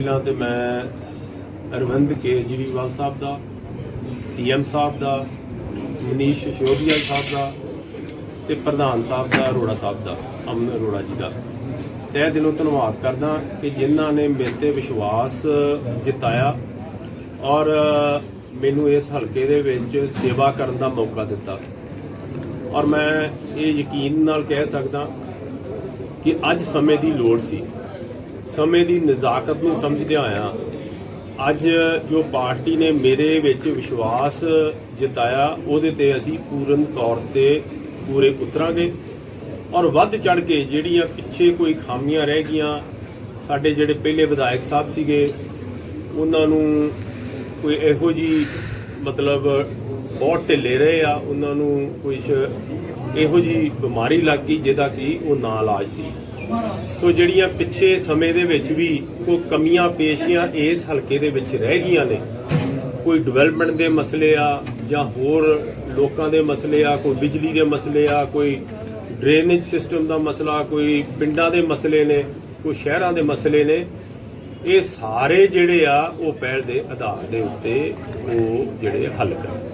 ਪਹਿਲਾਂ ਤੇ ਮੈਂ ਅਰਵਿੰਦ ਕੇਜਰੀਵਾਲ ਸਾਹਿਬ ਦਾ ਸੀਐਮ ਸਾਹਿਬ ਦਾ, ਮਨੀਸ਼ ਸਿਸੋਦੀਆ ਸਾਹਿਬ ਦਾ ਤੇ ਪ੍ਰਧਾਨ ਸਾਹਿਬ ਦਾ, ਅਰੋੜਾ ਸਾਹਿਬ ਦਾ, ਅਮਨ ਅਰੋੜਾ ਜੀ ਦਾ। ਤਹਿ ਦਿਲੋਂ ਧੰਨਵਾਦ ਕਰਦਾ ਕਿ ਜਿਨ੍ਹਾਂ ਨੇ ਮੇਰੇ ਤੇ ਵਿਸ਼ਵਾਸ ਜਿਤਾਇਆ ਔਰ ਮੈਨੂੰ ਇਸ ਹਲਕੇ ਦੇ ਵਿੱਚ ਸੇਵਾ ਕਰਨ ਦਾ ਮੌਕਾ ਦਿੱਤਾ। ਔਰ ਮੈਂ ਇਹ ਯਕੀਨ ਨਾਲ ਕਹਿ ਸਕਦਾ ਕਿ ਅੱਜ ਸਮੇਂ ਦੀ ਲੋੜ ਸੀ। ਸਮੇਂ ਦੀ ਨਜ਼ਾਕਤ ਨੂੰ ਸਮਝਦਿਆਂ ਹੋਇਆਂ ਅੱਜ ਜੋ ਪਾਰਟੀ ਨੇ ਮੇਰੇ ਵਿੱਚ ਵਿਸ਼ਵਾਸ ਜਿਤਾਇਆ, ਉਹਦੇ ਤੇ ਅਸੀਂ ਪੂਰਨ ਤੌਰ ਤੇ ਪੂਰੇ ਉਤਰਾਂਗੇ ਔਰ ਵੱਧ ਚੜ ਕੇ ਜਿਹੜੀਆਂ ਪਿੱਛੇ ਕੋਈ ਖਾਮੀਆਂ ਰਹਿ ਗਈਆਂ, ਸਾਡੇ ਜਿਹੜੇ ਪਹਿਲੇ ਵਿਧਾਇਕ ਸਾਹਿਬ ਸੀਗੇ, ਉਹਨਾਂ ਨੂੰ ਕੋਈ ਇਹੋ ਜੀ ਮਤਲਬ ਬਹੁਤ ਢਿੱਲੇ ਰਹੇ ਆ, ਉਹਨਾਂ ਨੂੰ ਕੁਝ ਇਹੋ ਜੀ ਬਿਮਾਰੀ ਲੱਗ ਗਈ ਜਿਹਦਾ ਕਿ ਉਹ ਨਾ ਇਲਾਜ ਸੀ। ਸੋ ਜਿਹੜੀਆਂ ਪਿੱਛੇ ਸਮੇਂ ਦੇ ਵਿੱਚ ਵੀ ਕੋਈ ਕਮੀਆਂ ਪੇਸ਼ੀਆਂ ਇਸ ਹਲਕੇ ਦੇ ਵਿੱਚ ਰਹਿ ਗਈਆਂ ਨੇ, ਕੋਈ ਡਿਵੈਲਪਮੈਂਟ ਦੇ ਮਸਲੇ ਆ ਜਾਂ ਹੋਰ ਲੋਕਾਂ ਦੇ ਮਸਲੇ ਆ, ਕੋਈ ਬਿਜਲੀ ਦੇ ਮਸਲੇ ਆ, ਕੋਈ ਡਰੇਨੇਜ ਸਿਸਟਮ ਦਾ ਮਸਲਾ, ਕੋਈ ਪਿੰਡਾਂ ਦੇ ਮਸਲੇ ਨੇ, ਕੋਈ ਸ਼ਹਿਰਾਂ ਦੇ ਮਸਲੇ ਨੇ, ਇਹ ਸਾਰੇ ਜਿਹੜੇ ਆ ਉਹ ਪਹਿਲ ਦੇ ਆਧਾਰ ਦੇ ਉੱਤੇ ਉਹ ਜਿਹੜੇ ਹੱਲ ਕਰਨ